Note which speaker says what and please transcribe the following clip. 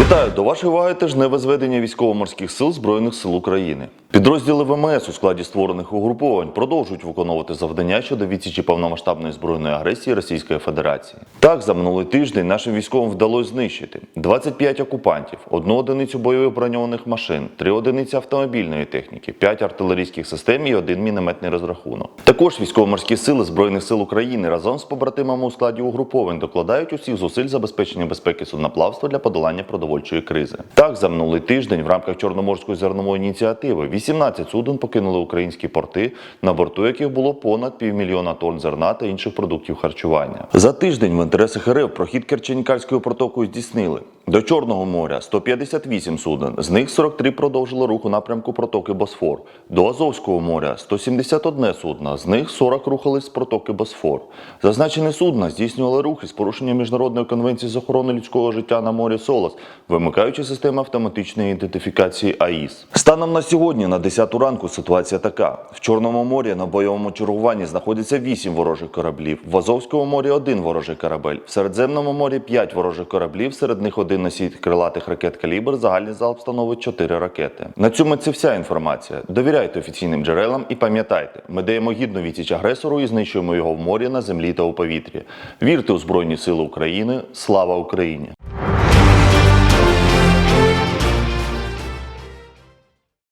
Speaker 1: Вітаю до вашої уваги тижневе зведення військово-морських сил Збройних сил України. Підрозділи ВМС у складі створених угруповань продовжують виконувати завдання щодо відсічі повномасштабної збройної агресії Російської Федерації. Так, за минулий тиждень нашим військовим вдалося знищити 25 окупантів, одну одиницю бойових броньованих машин, три одиниці автомобільної техніки, 5 артилерійських систем і один мінометний розрахунок. Також військово-морські сили Збройних сил України разом з побратимами у складі угруповань докладають усіх зусиль забезпечення безпеки судноплавства для подолання продовольчої кризи. Так, за минулий тиждень в рамках Чорноморської зернової ініціативи 18 суден покинули українські порти, на борту яких було понад півмільйона тонн зерна та інших продуктів харчування. За тиждень в інтересах РФ прохід Керченікальською протокою здійснили. До Чорного моря 158 суден, з них 43 продовжили рух у напрямку протоки Босфор. До Азовського моря 171 судна, з них 40 рухались з протоки Босфор. Зазначені судна здійснювали рухи з порушенням міжнародної конвенції з охорони людського життя на морі СОЛАС, вимикаючи систему автоматичної ідентифікації АІС. Станом на сьогодні, на 10 ранку, ситуація така: в Чорному морі на бойовому чергуванні знаходиться 8 ворожих кораблів, в Азовському морі один ворожий корабель, в Середземному морі 5 ворожих кораблів, серед них один носій крилатих ракет калібр. Загальний залп становить 4 ракети. На цьому це вся інформація. Довіряйте офіційним джерелам і пам'ятайте, ми даємо гідну відсіч агресору і знищуємо його в морі, на землі та у повітрі. Вірте у Збройні Сили України. Слава Україні!